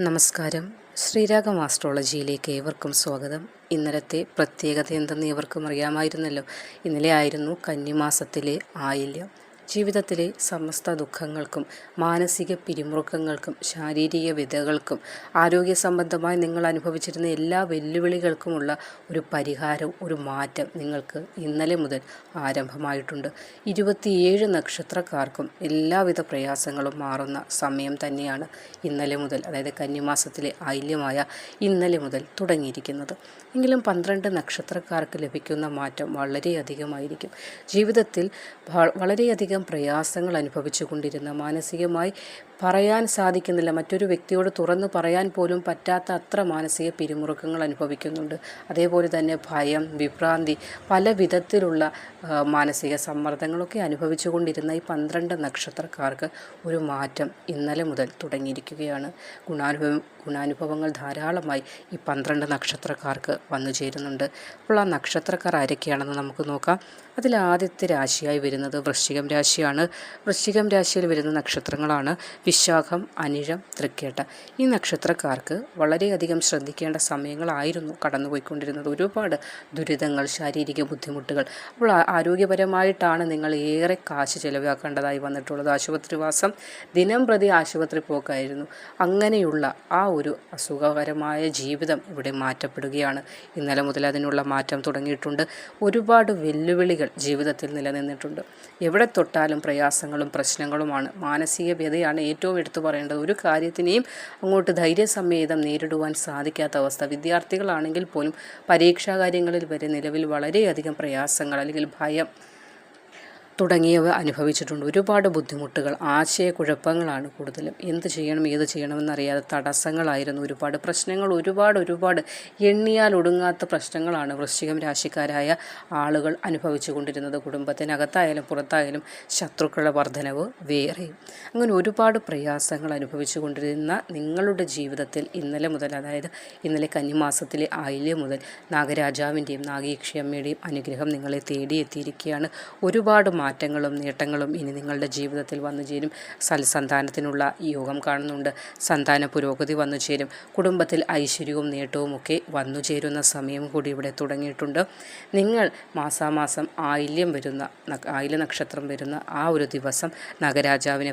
നമസ്കാരം. ശ്രീരാഗം ആസ്ട്രോളജിയിലേക്ക് ഏവർക്കും സ്വാഗതം. ഇന്നലത്തെ പ്രത്യേകത എന്തെന്ന് ഏവർക്കും അറിയാമായിരുന്നല്ലോ. ഇന്നലെ ആയിരുന്നു കന്നിമാസത്തിലെ ആയില്യം. ജീവിതത്തിലെ സമസ്ത ദുഃഖങ്ങൾക്കും മാനസിക പിരിമുറുക്കങ്ങൾക്കും ശാരീരിക വ്യതകൾക്കും ആരോഗ്യ സംബന്ധമായി നിങ്ങൾ അനുഭവിച്ചിരുന്ന എല്ലാ വെല്ലുവിളികൾക്കുമുള്ള ഒരു പരിഹാരം ഒരു മാറ്റം നിങ്ങൾക്ക് ഇന്നലെ മുതൽ ആരംഭമായിട്ടുണ്ട്. ഇരുപത്തിയേഴ് നക്ഷത്രക്കാർക്കും എല്ലാവിധ പ്രയാസങ്ങളും മാറുന്ന സമയം തന്നെയാണ് ഇന്നലെ മുതൽ അതായത് കന്നിമാസത്തിലെ ഐല്യമായ ഇന്നലെ മുതൽ തുടങ്ങിയിരിക്കുന്നത്. എങ്കിലും പന്ത്രണ്ട് നക്ഷത്രക്കാർക്ക് ലഭിക്കുന്ന മാറ്റം വളരെയധികമായിരിക്കും. ജീവിതത്തിൽ വ- വളരെയധികം പ്രയാസങ്ങൾ അനുഭവിച്ചു കൊണ്ടിരുന്ന മാനസികമായി പറയാൻ സാധിക്കുന്നില്ല. മറ്റൊരു വ്യക്തിയോട് തുറന്ന് പറയാൻ പോലും പറ്റാത്ത അത്ര മാനസിക പിരിമുറുക്കങ്ങൾ അനുഭവിക്കുന്നുണ്ട്. അതേപോലെ തന്നെ ഭയം വിഭ്രാന്തി പല വിധത്തിലുള്ള മാനസിക സമ്മർദ്ദങ്ങളൊക്കെ അനുഭവിച്ചു കൊണ്ടിരുന്ന ഈ പന്ത്രണ്ട് നക്ഷത്രക്കാർക്ക് ഒരു മാറ്റം ഇന്നലെ മുതൽ തുടങ്ങിയിരിക്കുകയാണ്. ഗുണാനുഭവം ഗുണാനുഭവങ്ങൾ ധാരാളമായി ഈ പന്ത്രണ്ട് നക്ഷത്രക്കാർക്ക് വന്നു ചേരുന്നുണ്ട്. അപ്പോൾ ആ നക്ഷത്രക്കാർ ആരൊക്കെയാണെന്ന് നമുക്ക് നോക്കാം. അതിൽ ആദ്യത്തെ രാശിയായി വരുന്നത് വൃശ്ചികം രാശിയാണ്. വൃശ്ചികം രാശിയിൽ വരുന്ന നക്ഷത്രങ്ങളാണ് വിശാഖം അനിഴം തൃക്കേട്ട ഈ നക്ഷത്രക്കാർക്ക് വളരെയധികം ശ്രദ്ധിക്കേണ്ട സമയങ്ങളായിരുന്നു കടന്നുപോയിക്കൊണ്ടിരുന്നത്. ഒരുപാട് ദുരിതങ്ങൾ ശാരീരിക ബുദ്ധിമുട്ടുകൾ. അപ്പോൾ ആരോഗ്യപരമായിട്ടാണ് നിങ്ങൾ ഏറെ കാശ് ചെലവാക്കേണ്ടതായി വന്നിട്ടുള്ളത്. ആശുപത്രിവാസം ദിനം പ്രതി ആശുപത്രി പോക്കായിരുന്നു. അങ്ങനെയുള്ള ആ ഒരു അസുഖകരമായ ജീവിതം ഇവിടെ മാറ്റപ്പെടുകയാണ്. ഇന്നലെ മുതൽ അതിനുള്ള മാറ്റം തുടങ്ങിയിട്ടുണ്ട്. ഒരുപാട് വെല്ലുവിളികൾ ജീവിതത്തിൽ നിലനിന്നിട്ടുണ്ട്. എവിടെ തൊട്ടാലും പ്രയാസങ്ങളും പ്രശ്നങ്ങളുമാണ്. മാനസിക വ്യതയാണ് ഏറ്റവും എടുത്തു പറയേണ്ടത് ഒരു കാര്യത്തിനെയും അങ്ങോട്ട് ധൈര്യസമ്മേതം നേരിടുവാൻ സാധിക്കാത്ത അവസ്ഥ. വിദ്യാർത്ഥികളാണെങ്കിൽ പോലും പരീക്ഷാ കാര്യങ്ങളിൽ വരെ നിലവിൽ വളരെയധികം പ്രയാസങ്ങൾ അല്ലെങ്കിൽ ഭയം തുടങ്ങിയവ അനുഭവിച്ചിട്ടുണ്ട്. ഒരുപാട് ബുദ്ധിമുട്ടുകൾ ആശയക്കുഴപ്പങ്ങളാണ് കൂടുതലും. എന്ത് ചെയ്യണം ഏത് ചെയ്യണമെന്നറിയാതെ തടസ്സങ്ങളായിരുന്നു ഒരുപാട് പ്രശ്നങ്ങൾ. ഒരുപാട് ഒരുപാട് എണ്ണിയാൽ ഒടുങ്ങാത്ത പ്രശ്നങ്ങളാണ് വൃശ്ചികം രാശിക്കാരായ ആളുകൾ അനുഭവിച്ചു കൊണ്ടിരുന്നത്. കുടുംബത്തിനകത്തായാലും പുറത്തായാലും ശത്രുക്കളുടെ വർധനവ് വേറെ. അങ്ങനെ ഒരുപാട് പ്രയാസങ്ങൾ അനുഭവിച്ചു കൊണ്ടിരുന്ന നിങ്ങളുടെ ജീവിതത്തിൽ ഇന്നലെ മുതൽ അതായത് ഇന്നലെ കന്നിമാസത്തിലെ ആയില്യം മുതൽ നാഗരാജാവിന്റെയും നാഗീക്ഷിയമ്മയുടെയും അനുഗ്രഹം നിങ്ങളെ തേടിയെത്തിയിരിക്കുകയാണ്. ഒരുപാട് മാറ്റങ്ങളും നേട്ടങ്ങളും ഇനി നിങ്ങളുടെ ജീവിതത്തിൽ വന്നു ചേരും. സൽസന്താനത്തിനുള്ള യോഗം കാണുന്നുണ്ട്. സന്താന പുരോഗതി വന്നു ചേരും. കുടുംബത്തിൽ ഐശ്വര്യവും നേട്ടവും ഒക്കെ വന്നു ചേരുന്ന സമയം കൂടി ഇവിടെ തുടങ്ങിയിട്ടുണ്ട്. നിങ്ങൾ മാസാമാസം ആയില്യം വരുന്ന ആയില നക്ഷത്രം വരുന്ന ആ ഒരു ദിവസം നഗരാജാവിനെ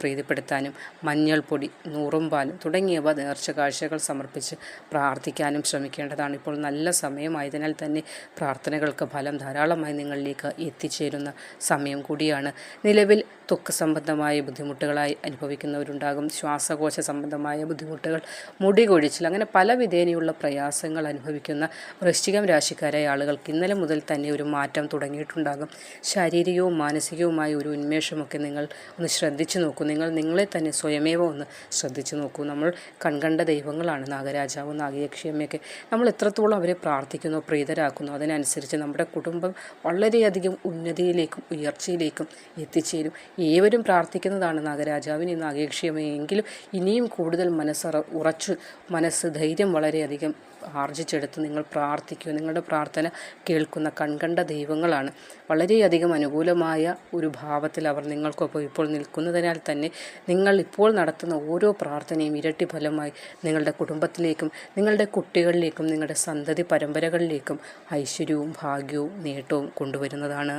പ്രീതിപ്പെടുത്താനും മഞ്ഞൾപ്പൊടി നൂറും പാലും തുടങ്ങിയവ നേർച്ച കാഴ്ചകൾ സമർപ്പിച്ച് പ്രാർത്ഥിക്കാനും ശ്രമിക്കേണ്ടതാണ്. ഇപ്പോൾ നല്ല സമയമായതിനാൽ തന്നെ പ്രാർത്ഥനകൾക്ക് ഫലം ധാരാളമായി നിങ്ങളിലേക്ക് എത്തിച്ചേരുന്ന സമയം കൂടിയാണ്. നിലവിൽ ത്വക്ക് സംബന്ധമായ ബുദ്ധിമുട്ടുകളായി അനുഭവിക്കുന്നവരുണ്ടാകും. ശ്വാസകോശ സംബന്ധമായ ബുദ്ധിമുട്ടുകൾ മുടി കൊഴിച്ചിൽ അങ്ങനെ പല വിധേനയുള്ള പ്രയാസങ്ങൾ അനുഭവിക്കുന്ന വൃശ്ചികം രാശിക്കാരായ ആളുകൾക്ക് ഇന്നലെ മുതൽ തന്നെ ഒരു മാറ്റം തുടങ്ങിയിട്ടുണ്ടാകും. ശാരീരികവും മാനസികവുമായ ഒരു ഉന്മേഷമൊക്കെ നിങ്ങൾ ഒന്ന് ശ്രദ്ധിച്ചു നോക്കൂ. നിങ്ങൾ നിങ്ങളെ തന്നെ സ്വയമേവ ഒന്ന് ശ്രദ്ധിച്ചു നോക്കൂ. നമ്മൾ കൺകണ്ട ദൈവങ്ങളാണ്. നാഗരാജാവും നാഗയക്ഷിയമ്മയൊക്കെ നമ്മൾ എത്രത്തോളം അവരെ പ്രാർത്ഥിക്കുന്നു പ്രീതരാക്കുന്നു. അതിനനുസരിച്ച് നമ്മുടെ കുടുംബം വളരെയധികം ഉന്നതിയിലേക്കും ഉയർച്ചയിലേക്കും എത്തിച്ചേരും. ഏവരും പ്രാർത്ഥിക്കുന്നതാണ് നാഗരാജാവിന് നാഗയക്ഷിയമ്മയെ എങ്കിലും ഇനിയും കൂടുതൽ മനസ്സറ ഉറച്ചു മനസ്സ് ധൈര്യം വളരെയധികം ആർജിച്ചെടുത്ത് നിങ്ങൾ പ്രാർത്ഥിക്കുക നിങ്ങളുടെ പ്രാർത്ഥന കേൾക്കുന്ന കൺകണ്ട ദൈവങ്ങളാണ്. വളരെയധികം അനുകൂലമായ ഒരു ഭാവത്തിൽ അവർ നിങ്ങൾക്കൊപ്പം ഇപ്പോൾ നിൽക്കുന്നതിനാൽ തന്നെ നിങ്ങൾ ഇപ്പോൾ നടത്തുന്ന ഓരോ പ്രാർത്ഥനയും ഇരട്ടി ഫലമായി നിങ്ങളുടെ കുടുംബത്തിലേക്കും നിങ്ങളുടെ കുട്ടികളിലേക്കും നിങ്ങളുടെ സന്തതി പരമ്പരകളിലേക്കും ഐശ്വര്യവും ഭാഗ്യവും നേട്ടവും കൊണ്ടുവരുന്നതാണ്.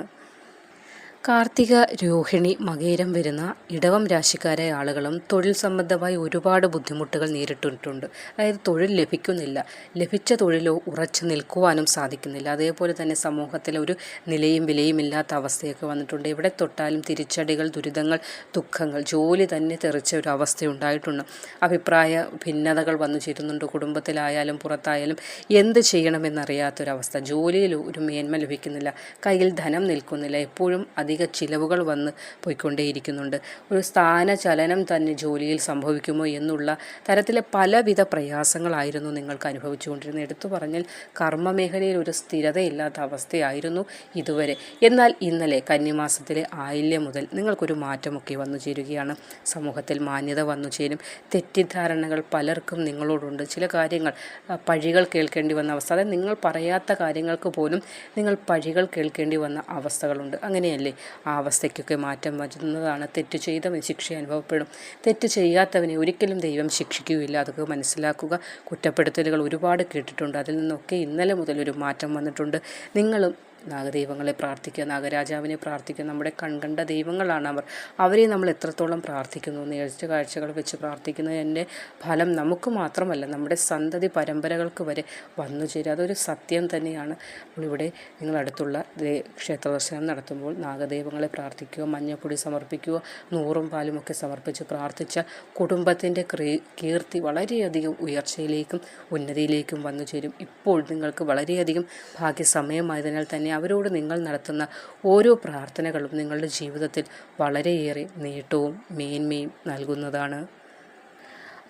കാർത്തിക രോഹിണി മകേരം വരുന്ന ഇടവം രാശിക്കാരായ ആളുകളും തൊഴിൽ സംബന്ധമായി ഒരുപാട് ബുദ്ധിമുട്ടുകൾ നേരിട്ടിട്ടുണ്ട്. അതായത് തൊഴിൽ ലഭിക്കുന്നില്ല. ലഭിച്ച തൊഴിലോ ഉറച്ചു നിൽക്കുവാനും സാധിക്കുന്നില്ല. അതേപോലെ തന്നെ സമൂഹത്തിൽ ഒരു നിലയും വിലയും ഇല്ലാത്ത അവസ്ഥയൊക്കെ വന്നിട്ടുണ്ട്. എവിടെ തൊട്ടാലും തിരിച്ചടികൾ ദുരിതങ്ങൾ ദുഃഖങ്ങൾ ജോലി തന്നെ തെറിച്ച ഒരു അവസ്ഥ ഉണ്ടായിട്ടുണ്ട് അഭിപ്രായ ഭിന്നതകൾ വന്നു ചേരുന്നുണ്ട്. കുടുംബത്തിലായാലും പുറത്തായാലും എന്ത് ചെയ്യണമെന്നറിയാത്തൊരവസ്ഥ. ജോലിയിൽ ഒരു മേന്മ ലഭിക്കുന്നില്ല. കയ്യിൽ ധനം നിൽക്കുന്നില്ല. എപ്പോഴും അധിക ചിലവുകൾ വന്ന് പോയിക്കൊണ്ടേയിരിക്കുന്നുണ്ട്. ഒരു സ്ഥാനചലനം തന്നെ ജോലിയിൽ സംഭവിക്കുമോ എന്നുള്ള തരത്തിലെ പലവിധ പ്രയാസങ്ങളായിരുന്നു നിങ്ങൾക്ക് അനുഭവിച്ചുകൊണ്ടിരുന്നത്. എടുത്തു പറഞ്ഞാൽ കർമ്മമേഖലയിൽ ഒരു സ്ഥിരതയില്ലാത്ത അവസ്ഥയായിരുന്നു ഇതുവരെ. എന്നാൽ ഇന്നലെ കന്നിമാസത്തിലെ ആയില്യം മുതൽ നിങ്ങൾക്കൊരു മാറ്റമൊക്കെ വന്നു ചേരുകയാണ്. സമൂഹത്തിൽ മാന്യത വന്നു ചേരും. തെറ്റിദ്ധാരണകൾ പലർക്കും നിങ്ങളോടുണ്ട്. ചില കാര്യങ്ങൾ പഴികൾ കേൾക്കേണ്ടി വന്ന അവസ്ഥ. അതായത് നിങ്ങൾ പറയാത്ത കാര്യങ്ങൾക്ക് പോലും നിങ്ങൾ പഴികൾ കേൾക്കേണ്ടി വന്ന അവസ്ഥകളുണ്ട്. അങ്ങനെയല്ലേ? ആ അവസ്ഥയ്ക്കൊക്കെ മാറ്റം വരുന്നതാണ്. തെറ്റ് ചെയ്തവൻ ശിക്ഷ അനുഭവപ്പെടും. തെറ്റ് ചെയ്യാത്തവനെ ഒരിക്കലും ദൈവം ശിക്ഷിക്കുകയില്ല. അതൊക്കെ മനസ്സിലാക്കുക. കുറ്റപ്പെടുത്തലുകൾ ഒരുപാട് കേട്ടിട്ടുണ്ട്. അതിൽ നിന്നൊക്കെ ഇന്നലെ മുതൽ ഒരു മാറ്റം വന്നിട്ടുണ്ട്. നിങ്ങളും നാഗദൈവങ്ങളെ പ്രാർത്ഥിക്കുക നാഗരാജാവിനെ പ്രാർത്ഥിക്കുക നമ്മുടെ കൺകണ്ട ദൈവങ്ങളാണ് അവർ. അവരെ നമ്മൾ എത്രത്തോളം പ്രാർത്ഥിക്കുന്നു നേർച്ച കാഴ്ചകൾ വെച്ച് പ്രാർത്ഥിക്കുന്നതിന്റെ ഫലം നമുക്ക് മാത്രമല്ല നമ്മുടെ സന്തതി പരമ്പരകൾക്ക് വരെ വന്നു ചേരും. അതൊരു സത്യം തന്നെയാണ്. ഇവിടെ നിങ്ങളടുത്തുള്ള ക്ഷേത്ര ദർശനം നടത്തുമ്പോൾ നാഗദൈവങ്ങളെ പ്രാർത്ഥിക്കുക മഞ്ഞപ്പൊടി സമർപ്പിക്കുക നൂറും പാലും ഒക്കെ സമർപ്പിച്ച് പ്രാർത്ഥിച്ച കുടുംബത്തിന്റെ കീർത്തി വളരെയധികം ഉയർച്ചയിലേക്കും ഉന്നതിയിലേക്കും വന്നു ചേരും. ഇപ്പോൾ നിങ്ങൾക്ക് വളരെയധികം ഭാഗ്യസമയമായതിനാൽ തന്നെ അവരോട് നിങ്ങൾ നടത്തുന്ന ഓരോ പ്രാർത്ഥനകളും നിങ്ങളുടെ ജീവിതത്തിൽ വളരെയേറെ നേട്ടവും മേന്മയും നൽകുന്നതാണ്.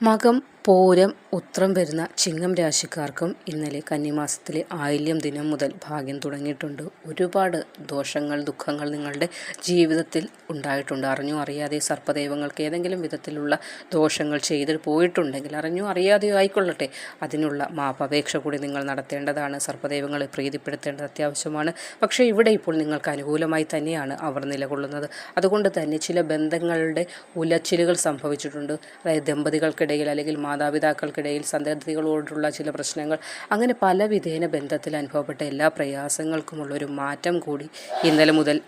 മകം പൂരം ഉത്രം വരുന്ന ചിങ്ങം രാശിക്കാർക്കും ഇന്നലെ കന്നിമാസത്തിലെ ആയില്യം ദിനം മുതൽ ഭാഗ്യം തുടങ്ങിയിട്ടുണ്ട്. ഒരുപാട് ദോഷങ്ങൾ ദുഃഖങ്ങൾ നിങ്ങളുടെ ജീവിതത്തിൽ ഉണ്ടായിട്ടുണ്ട്. അറിഞ്ഞോ അറിയാതെ സർപ്പദൈവങ്ങൾക്ക് ഏതെങ്കിലും വിധത്തിലുള്ള ദോഷങ്ങൾ ചെയ്ത് പോയിട്ടുണ്ടെങ്കിൽ അറിഞ്ഞോ അറിയാതെയോ ആയിക്കൊള്ളട്ടെ. അതിനുള്ള മാപ്പപേക്ഷ കൂടി നിങ്ങൾ നടത്തേണ്ടതാണ്. സർപ്പദൈവങ്ങളെ പ്രീതിപ്പെടുത്തേണ്ടത് അത്യാവശ്യമാണ്. പക്ഷേ ഇവിടെ ഇപ്പോൾ നിങ്ങൾക്ക് അനുകൂലമായി തന്നെയാണ് അവർ നിലകൊള്ളുന്നത്. അതുകൊണ്ട് തന്നെ ചില ബന്ധങ്ങളുടെ ഉലച്ചിലുകൾ സംഭവിച്ചിട്ടുണ്ട്. അതായത് ദമ്പതികൾക്കിടയിൽ അല്ലെങ്കിൽ മാതാപിതാക്കൾക്കിടയിൽ സന്തതികളോടുള്ള ചില പ്രശ്നങ്ങൾ അങ്ങനെ പല വിധേന ബന്ധത്തിൽ അനുഭവപ്പെട്ട എല്ലാ പ്രയാസങ്ങൾക്കുമുള്ളൊരു മാറ്റം കൂടി ഇന്നലെ മുതൽ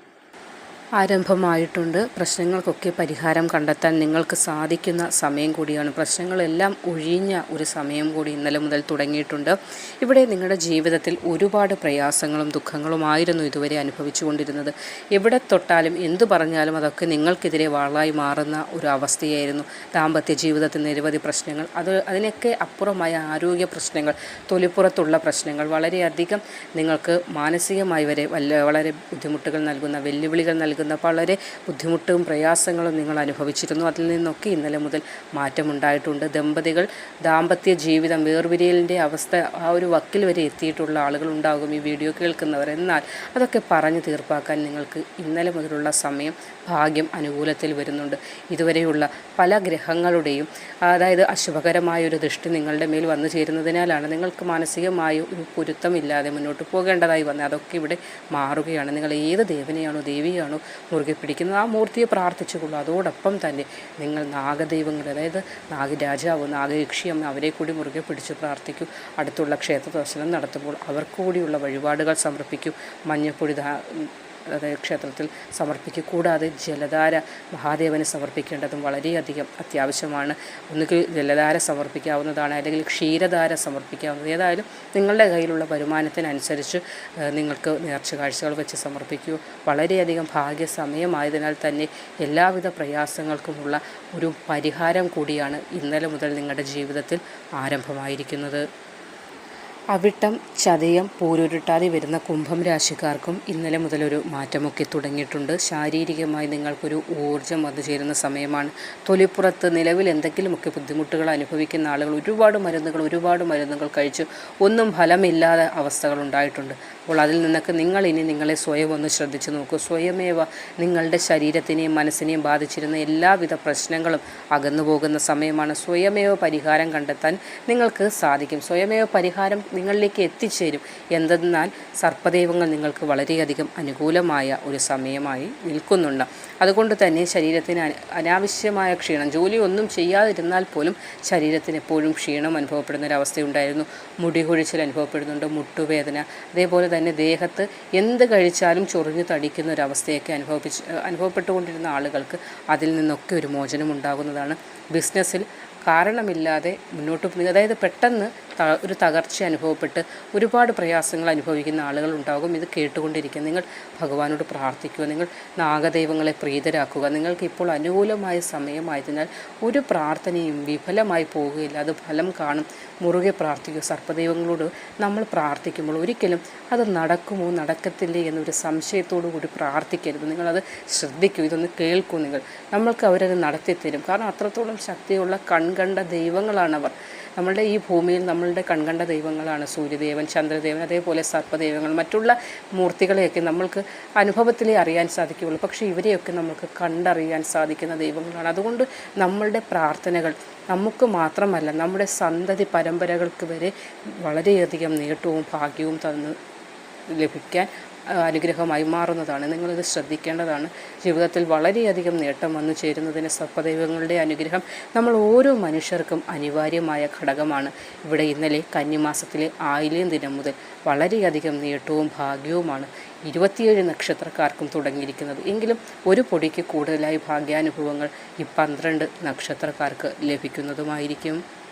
ആരംഭമായിട്ടുണ്ട്. പ്രശ്നങ്ങൾക്കൊക്കെ പരിഹാരം കണ്ടെത്താൻ നിങ്ങൾക്ക് സാധിക്കുന്ന സമയം കൂടിയാണ്. പ്രശ്നങ്ങളെല്ലാം ഒഴിഞ്ഞ ഒരു സമയം കൂടി ഇന്നലെ മുതൽ തുടങ്ങിയിട്ടുണ്ട്. ഇവിടെ നിങ്ങളുടെ ജീവിതത്തിൽ ഒരുപാട് പ്രയാസങ്ങളും ദുഃഖങ്ങളുമായിരുന്നു ഇതുവരെ അനുഭവിച്ചുകൊണ്ടിരുന്നത്. എവിടെ തൊട്ടാലും എന്തു പറഞ്ഞാലും അതൊക്കെ നിങ്ങൾക്കെതിരെ വാളായി മാറുന്ന ഒരു അവസ്ഥയായിരുന്നു. ദാമ്പത്യ ജീവിതത്തിൽ നിരവധി പ്രശ്നങ്ങൾ അത് അതിനൊക്കെ അപ്പുറമായ ആരോഗ്യ പ്രശ്നങ്ങൾ തൊലിപ്പുറത്തുള്ള പ്രശ്നങ്ങൾ വളരെയധികം നിങ്ങൾക്ക് മാനസികമായി വരെ വളരെ ബുദ്ധിമുട്ടുകൾ നൽകുന്ന വെല്ലുവിളികൾ നൽകുന്ന നൽകുന്ന വളരെ ബുദ്ധിമുട്ടും പ്രയാസങ്ങളും നിങ്ങൾ അനുഭവിച്ചിരുന്നു. അതിൽ നിന്നൊക്കെ ഇന്നലെ മുതൽ മാറ്റമുണ്ടായിട്ടുണ്ട്. ദമ്പതികൾ ദാമ്പത്യ ജീവിതം വേർപിരിയലിന്റെ അവസ്ഥ ആ ഒരു വക്കിൽ വരെ എത്തിയിട്ടുള്ള ആളുകളുണ്ടാകും ഈ വീഡിയോ കേൾക്കുന്നവർ. എന്നാൽ അതൊക്കെ പറഞ്ഞു തീർപ്പാക്കാൻ നിങ്ങൾക്ക് ഇന്നലെ മുതലുള്ള സമയം ഭാഗ്യം അനുകൂലത്തിൽ വരുന്നുണ്ട്. ഇതുവരെയുള്ള പല ഗ്രഹങ്ങളുടെയും അതായത് അശുഭകരമായ ഒരു ദൃഷ്ടി നിങ്ങളുടെ മേൽ വന്നു ചേരുന്നതിനാലാണ് നിങ്ങൾക്ക് മാനസികമായ ഒരു പൊരുത്തമില്ലാതെ മുന്നോട്ട് പോകേണ്ടതായി വന്നത്. അതൊക്കെ ഇവിടെ മാറുകയാണ്. നിങ്ങൾ ഏത് ദേവനെയാണോ ദേവിയാണോ മുറുകെ പിടിക്കുന്നത് ആ മൂർത്തിയെ പ്രാർത്ഥിച്ചുകൊള്ളൂ. അതോടൊപ്പം തന്നെ നിങ്ങൾ നാഗദൈവങ്ങൾ അതായത് നാഗരാജാവ് നാഗയക്ഷിയമ്മ അവരെ കൂടി മുറുകെ പിടിച്ച് പ്രാർത്ഥിക്കും. അടുത്തുള്ള ക്ഷേത്ര ദർശനം നടത്തുമ്പോൾ അവർക്ക് കൂടിയുള്ള വഴിപാടുകൾ സമർപ്പിക്കും. മഞ്ഞപ്പൊടി ക്ഷേത്രത്തിൽ സമർപ്പിക്കുക. കൂടാതെ ജലധാര മഹാദേവന് സമർപ്പിക്കേണ്ടതും വളരെയധികം അത്യാവശ്യമാണ്. ഒന്നുകിൽ ജലധാര സമർപ്പിക്കാവുന്നതാണ് അല്ലെങ്കിൽ ക്ഷീരധാര സമർപ്പിക്കാവുന്നത്. ഏതായാലും നിങ്ങളുടെ കയ്യിലുള്ള വരുമാനത്തിനനുസരിച്ച് നിങ്ങൾക്ക് നേർച്ച കാഴ്ചകൾ വെച്ച് സമർപ്പിക്കൂ. വളരെയധികം ഭാഗ്യസമയമായതിനാൽ തന്നെ എല്ലാവിധ പ്രയാസങ്ങൾക്കുമുള്ള ഒരു പരിഹാരം കൂടിയാണ് ഇന്നലെ മുതൽ നിങ്ങളുടെ ജീവിതത്തിൽ ആരംഭമായിരിക്കുന്നത്. അവിട്ടം ചതയം പോരൊരുട്ടാതെ വരുന്ന കുംഭം രാശിക്കാർക്കും ഇന്നലെ മുതലൊരു മാറ്റമൊക്കെ തുടങ്ങിയിട്ടുണ്ട്. ശാരീരികമായി നിങ്ങൾക്കൊരു ഊർജം വന്നു ചേരുന്ന സമയമാണ്. തൊലിപ്പുറത്ത് നിലവിൽ എന്തെങ്കിലുമൊക്കെ ബുദ്ധിമുട്ടുകൾ അനുഭവിക്കുന്ന ആളുകൾ ഒരുപാട് മരുന്നുകൾ ഒരുപാട് മരുന്നുകൾ കഴിച്ച് ഒന്നും ഫലമില്ലാതെ അവസ്ഥകൾ ഉണ്ടായിട്ടുണ്ട്. അപ്പോൾ അതിൽ നിന്നൊക്കെ നിങ്ങൾ ഇനി നിങ്ങളെ സ്വയം ഒന്ന് ശ്രദ്ധിച്ചു നോക്കൂ. സ്വയമേവ നിങ്ങളുടെ ശരീരത്തിനെയും മനസ്സിനെയും ബാധിച്ചിരുന്ന എല്ലാവിധ പ്രശ്നങ്ങളും അകന്നു പോകുന്ന സമയമാണ് സ്വയമേവ പരിഹാരം കണ്ടെത്താൻ നിങ്ങൾക്ക് സാധിക്കും. സ്വയമേവ പരിഹാരം നിങ്ങളിലേക്ക് എത്തിച്ചേരും. എന്തെന്നാൽ സർപ്പദൈവങ്ങൾ നിങ്ങൾക്ക് വളരെയധികം അനുകൂലമായ ഒരു സമയമായി നിൽക്കുന്നുണ്ട്. അതുകൊണ്ട് തന്നെ ശരീരത്തിന് അനാവശ്യമായ ക്ഷീണം ജോലി ഒന്നും ചെയ്യാതിരുന്നാൽ പോലും ശരീരത്തിന് എപ്പോഴും ക്ഷീണം അനുഭവപ്പെടുന്ന ഒരു അവസ്ഥയുണ്ടായിരുന്നു. മുടി കൊഴിച്ചിൽ അനുഭവപ്പെടുന്നുണ്ട് മുട്ടുവേദന അതേപോലെ തന്നെ ദേഹത്ത് എന്ത് കഴിച്ചാലും ചൊറിഞ്ഞു തടിക്കുന്ന ഒരു അവസ്ഥയൊക്കെ അനുഭവിച്ച് അനുഭവപ്പെട്ടുകൊണ്ടിരുന്ന ആളുകൾക്ക് അതിൽ നിന്നൊക്കെ ഒരു മോചനം ഉണ്ടാകുന്നതാണ് ബിസിനസ്സിൽ കാരണമില്ലാതെ മുന്നോട്ട് അതായത് പെട്ടെന്ന് ഒരു തകർച്ച അനുഭവപ്പെട്ട് ഒരുപാട് പ്രയാസങ്ങൾ അനുഭവിക്കുന്ന ആളുകൾ ഉണ്ടാകും. ഇത് കേട്ടുകൊണ്ടിരിക്കുക നിങ്ങൾ ഭഗവാനോട് പ്രാർത്ഥിക്കുക. നിങ്ങൾ നാഗദൈവങ്ങളെ പ്രീതരാക്കുക. നിങ്ങൾക്ക് ഇപ്പോൾ അനുകൂലമായ സമയമായതിനാൽ ഒരു പ്രാർത്ഥനയും വിഫലമായി പോവുകയില്ല അത് ഫലം കാണും. മുറുകെ പ്രാർത്ഥിക്കുക. സർപ്പദൈവങ്ങളോട് നമ്മൾ പ്രാർത്ഥിക്കുമ്പോൾ ഒരിക്കലും അത് നടക്കുമോ നടക്കത്തില്ലേ എന്നൊരു സംശയത്തോടു കൂടി പ്രാർത്ഥിക്കരുത്. നിങ്ങളത് ശ്രദ്ധിക്കൂ. ഇതൊന്ന് കേൾക്കൂ നിങ്ങൾ. നമ്മൾക്ക് അവരത് നടത്തിത്തരും. കാരണം അത്രത്തോളം ശക്തിയുള്ള കൺകണ്ട ദൈവങ്ങളാണവർ. നമ്മളുടെ ഈ ഭൂമിയിൽ നമ്മളുടെ കൺകണ്ട ദൈവങ്ങളാണ്. സൂര്യദേവൻ ചന്ദ്രദേവൻ അതേപോലെ സർപ്പദൈവങ്ങൾ മറ്റുള്ള മൂർത്തികളെയൊക്കെ നമ്മൾക്ക് അനുഭവത്തിലേ അറിയാൻ സാധിക്കുകയുള്ളൂ. പക്ഷേ ഇവരെയൊക്കെ നമുക്ക് കണ്ടറിയാൻ സാധിക്കുന്ന ദൈവങ്ങളാണ്. അതുകൊണ്ട് നമ്മളുടെ പ്രാർത്ഥനകൾ നമുക്ക് മാത്രമല്ല നമ്മുടെ സന്തതി പരമ്പരകൾക്ക് വരെ വളരെയധികം നേട്ടവും ഭാഗ്യവും തന്ന് ലഭിക്കാൻ അനുഗ്രഹമായി മാറുന്നതാണ്. നിങ്ങളിത് ശ്രദ്ധിക്കേണ്ടതാണ്. ജീവിതത്തിൽ വളരെയധികം നേട്ടം വന്നു ചേരുന്നതിന് സർപ്പദൈവങ്ങളുടെ അനുഗ്രഹം നമ്മൾ ഓരോ മനുഷ്യർക്കും അനിവാര്യമായ ഘടകമാണ്. ഇവിടെ ഇന്നലെ കന്നിമാസത്തിലെ ആയില്യം ദിനം മുതൽ വളരെയധികം നേട്ടവും ഭാഗ്യവുമാണ് ഇരുപത്തിയേഴ് നക്ഷത്രക്കാർക്കും തുടങ്ങിയിരിക്കുന്നത്. എങ്കിലും ഒരു പൊടിക്ക് കൂടുതലായി ഭാഗ്യാനുഭവങ്ങൾ ഈ പന്ത്രണ്ട് നക്ഷത്രക്കാർക്ക് ലഭിക്കുന്നതുമായിരിക്കും.